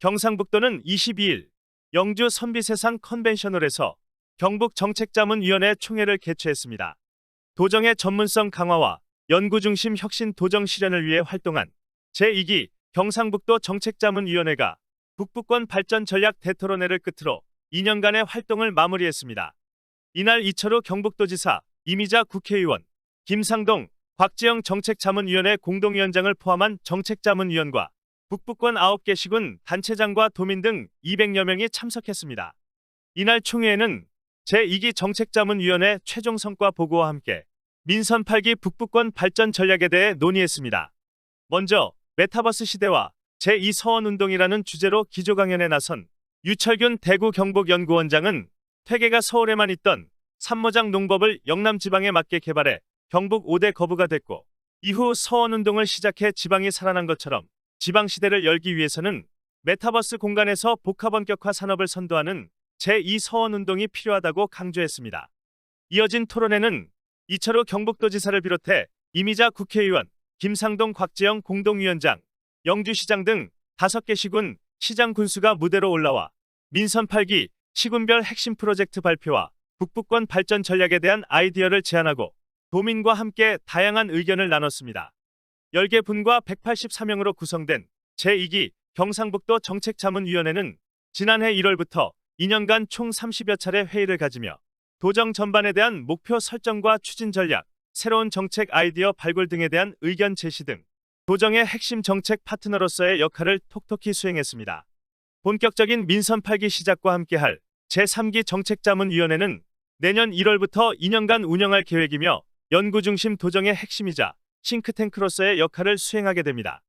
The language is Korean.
경상북도는 22일 영주 선비세상 컨벤셔널에서 경북 정책자문위원회 총회를 개최했습니다. 도정의 전문성 강화와 연구중심 혁신 도정 실현을 위해 활동한 제2기 경상북도 정책자문위원회가 북부권 발전 전략 대토론회를 끝으로 2년간의 활동을 마무리했습니다. 이날 이철우 경북도지사, 이미자 국회의원, 김상동, 곽지영 정책자문위원회 공동위원장을 포함한 정책자문위원과 북부권 9개 시군 단체장과 도민 등 200여 명이 참석했습니다. 이날 총회에는 제2기 정책자문위원회 최종 성과 보고와 함께 민선 8기 북부권 발전 전략에 대해 논의했습니다. 먼저 메타버스 시대와 제2 서원운동이라는 주제로 기조 강연에 나선 유철균 대구 경북연구원장은 퇴계가 서울에만 있던 산모장 농법을 영남 지방에 맞게 개발해 경북 5대 거부가 됐고 이후 서원운동을 시작해 지방이 살아난 것처럼 지방시대를 열기 위해서는 메타버스 공간에서 복합원격화 산업을 선도하는 제2 서원운동이 필요하다고 강조했습니다. 이어진 토론회는 이철우 경북도지사를 비롯해 이미자 국회의원, 김상동 곽지영 공동위원장, 영주시장 등 5개 시군 시장 군수가 무대로 올라와 민선 8기 시군별 핵심 프로젝트 발표와 북부권 발전 전략에 대한 아이디어를 제안하고 도민과 함께 다양한 의견을 나눴습니다. 10개 분과 183명으로 구성된 제2기 경상북도 정책자문위원회는 지난해 1월부터 2년간 총 30여 차례 회의를 가지며 도정 전반에 대한 목표 설정과 추진 전략, 새로운 정책 아이디어 발굴 등에 대한 의견 제시 등 도정의 핵심 정책 파트너로서의 역할을 톡톡히 수행했습니다. 본격적인 민선 8기 시작과 함께할 제3기 정책자문위원회는 내년 1월부터 2년간 운영할 계획이며 연구 중심 도정의 핵심이자 싱크탱크로서의 역할을 수행하게 됩니다.